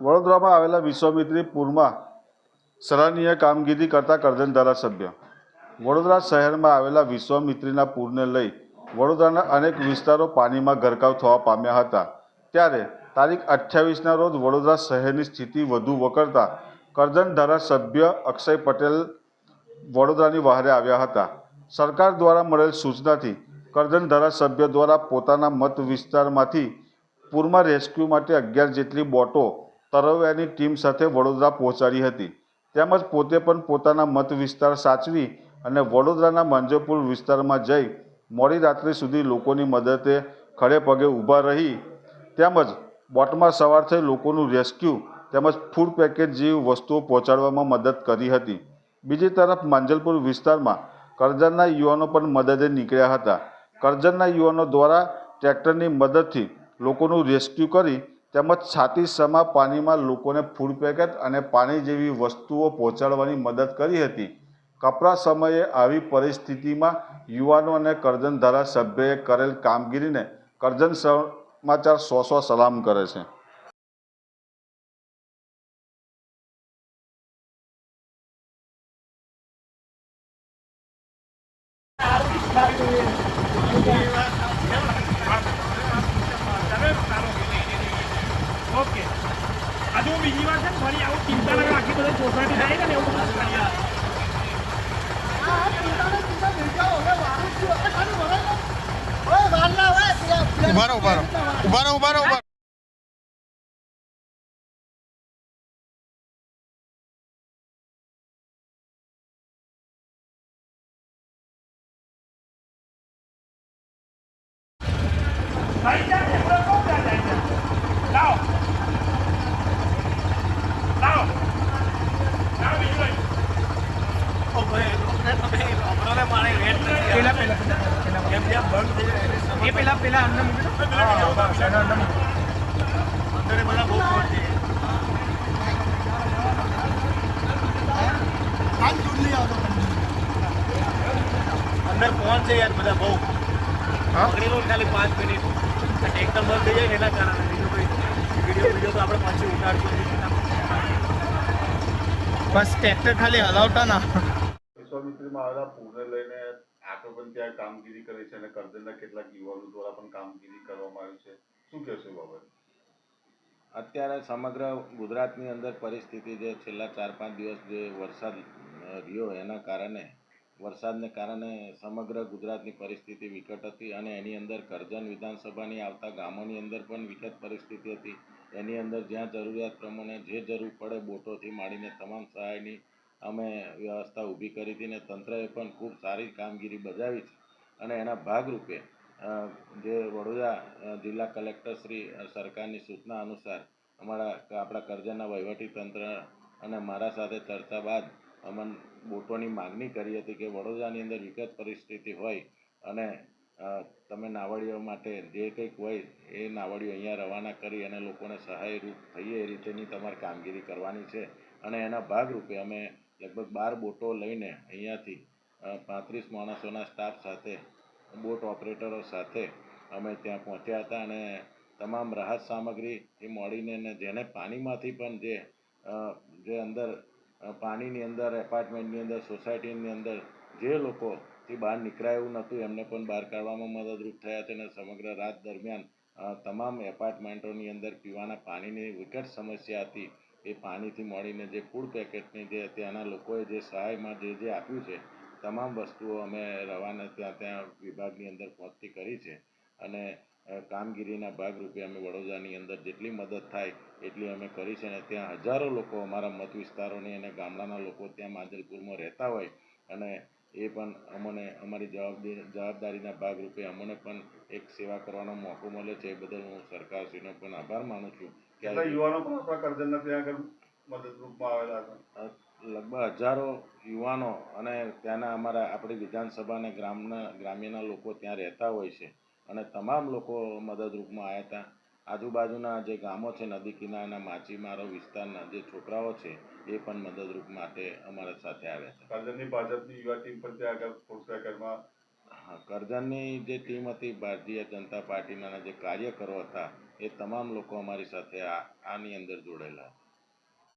વડોદરામાં આવેલા વિશ્વમિત્રી પૂરમાં સરાહનીય કામગીરી કરતા કરજણ ધારાસભ્ય. વડોદરા શહેરમાં આવેલા વિશ્વામિત્રીના પૂરને લઈ વડોદરાના અનેક વિસ્તારો પાણીમાં ગરકાવ થવા પામ્યા હતા. ત્યારે તારીખ અઠ્યાવીસના રોજ વડોદરા શહેરની સ્થિતિ વધુ વકરતા કરજણ ધારાસભ્ય અક્ષય પટેલ વડોદરાની વહારે આવ્યા હતા. સરકાર દ્વારા મળેલ સૂચનાથી કરજણ ધારાસભ્ય દ્વારા પોતાના મત વિસ્તારમાંથી પૂરમાં રેસ્ક્યુ માટે અગિયાર જેટલી બોટો તરવૈયાની ટીમ સાથે વડોદરા પહોંચાડી હતી. તેમજ પોતે પણ પોતાના મત વિસ્તાર સાચવી અને વડોદરાના માંજરપુર વિસ્તારમાં જઈ મોડી રાત્રિ સુધી લોકોની મદદે ખડે પગે ઊભા રહી. તેમજ બોટમાં સવાર થઈ લોકોનું રેસ્ક્યુ તેમજ ફૂડ પેકેટ જેવી વસ્તુઓ પહોંચાડવામાં મદદ કરી હતી. બીજી તરફ માંજલપુર વિસ્તારમાં કરજણના યુવાનો પણ મદદે નીકળ્યા હતા. કરજણના યુવાનો દ્વારા ટ્રેક્ટરની મદદથી લોકોનું રેસ્ક્યુ કરી તેમજ છાતી સમા પાણીમાં લોકોને ફૂડ પેકેટ અને પાણી જેવી વસ્તુઓ પહોંચાડવાની મદદ કરી હતી. કપરા સમયે આવી પરિસ્થિતિમાં યુવાનો અને કરજણ ધારાસભ્યએ કરેલ કામગીરીને કરજણ સમાચાર સો સો સલામ કરે છે. ઓકે આજે હું બીજી વાર છે ને ફરી આવું ચિંતા ના આખી બધી સોસાયટી થાય ને એવું બધું કરી આપું. ઉભારો લાવો. લાવો. લાવો બીજું લઈ. પેલા પેલા એ પેલા પેલા અંદર મૂકી દો. હા, બસ, એના અંદર છે યાર બધા બહુ હા? પકડી લો ખાલી પાંચ મિનિટ ટેક્ટર બંધ થઈ જાય એના કારણે બીજું કોઈ વીડિયો વીડિયો તો આપણે પાછી ઉતારશું બસ ટ્રેક્ટર ખાલી હલાવતા ના વિશ્વામિત્રીમાં આવેલા પૂરને લઈને આપણે પણ ત્યાં કામગીરી કરે છે અને કરજણના કેટલાક યુવાનો દ્વારા પણ કામગીરી કરવામાં આવી છે. શું કહેશો બાબત? અત્યારે સમગ્ર ગુજરાતની અંદર પરિસ્થિતિ જે છેલ્લા ચાર પાંચ દિવસ જે વરસાદ રહ્યો એના કારણે, વરસાદને કારણે સમગ્ર ગુજરાતની પરિસ્થિતિ વિકટ હતી અને એની અંદર કરજણ વિધાનસભાની આવતા ગામોની અંદર પણ વિકટ પરિસ્થિતિ હતી. એની અંદર જ્યાં જરૂરિયાત પ્રમાણે જે જરૂર પડે બોટોથી માંડીને તમામ સહાયની અમે વ્યવસ્થા ઊભી કરી હતી ને તંત્રએ પણ ખૂબ સારી કામગીરી બજાવી છે. અને એના ભાગરૂપે જે વડોદરા જિલ્લા કલેક્ટરશ્રી શ્રી સરકારની સૂચના અનુસાર અમારા આપણા કરજણના વહીવટી તંત્ર અને મારા સાથે ચર્ચા બાદ અમન બોટોની માગણી કરી હતી કે વડોદરાની અંદર વિગત પરિસ્થિતિ હોય અને તમે નાવડીઓ માટે જે કંઈક હોય એ નાવડીઓ અહીંયા રવાના કરી અને લોકોને સહાયરૂપ થઈએ એ રીતેની તમારે કામગીરી કરવાની છે. અને એના ભાગરૂપે અમે લગભગ બાર બોટો લઈને અહીંયાથી પાંત્રીસ માણસોના સ્ટાફ સાથે બોટ ઓપરેટરો સાથે અમે ત્યાં પહોંચ્યા હતા અને તમામ રાહત સામગ્રીથી મળીને ને જેને પાણીમાંથી પણ જે જે અંદર પાણીની અંદર એપાર્ટમેન્ટની અંદર સોસાયટીની અંદર જે લોકોથી બહાર નીકળાય એવું નહોતું, એમને પણ બહાર કાઢવામાં મદદરૂપ થયા છે અને સમગ્ર રાત દરમિયાન તમામ એપાર્ટમેન્ટોની અંદર પીવાના પાણીની વિકટ સમસ્યા હતી. એ પાણીથી મળીને જે ફૂડ પેકેટની જે ત્યાંના લોકોએ જે સહાયમાં જે જે આપ્યું છે, તમામ વસ્તુઓ અમે રવાના ત્યાં ત્યાં વિભાગની અંદર પહોંચતી કરી છે. અને કામગીરીના ભાગરૂપે અમે વડોદરાની અંદર જેટલી મદદ થાય એટલી અમે કરી છે. અને ત્યાં હજારો લોકો અમારા મત વિસ્તારોની અને ગામડાના લોકો ત્યાં માંજલપુરમાં રહેતા હોય. અને એ પણ અમને, અમારી જવાબદારી જવાબદારીના ભાગરૂપે અમને પણ એક સેવા કરવાનો મોકો મળે છે. એ બદલ હું સરકારશ્રીનો પણ આભાર માનું છું. કેટલા યુવાનો પણ આપણા કરજણના ત્યાં આગળ મદદરૂપમાં આવેલા હતા લગભગ હજારો યુવાનો અને ત્યાંના અમારા આપણી વિધાનસભા અને ગ્રામના ગ્રામ્યના લોકો ત્યાં રહેતા હોય છે અને તમામ લોકો મદદરૂપમાં આવ્યા હતા. આજુબાજુના જે ગામો છે નદી કિનારાના માછીમારો વિસ્તારના જે છોકરાઓ છે એ પણ મદદરૂપ માટે અમારા સાથે આવ્યા હતા. ભાજપની યુવા ટીમ પણ ત્યાં આગળ પેકેટમાં હા, કરજણની જે ટીમ હતી, ભારતીય જનતા પાર્ટીના જે કાર્યકરો હતા, એ તમામ લોકો અમારી સાથે આ, આની અંદર જોડાયેલા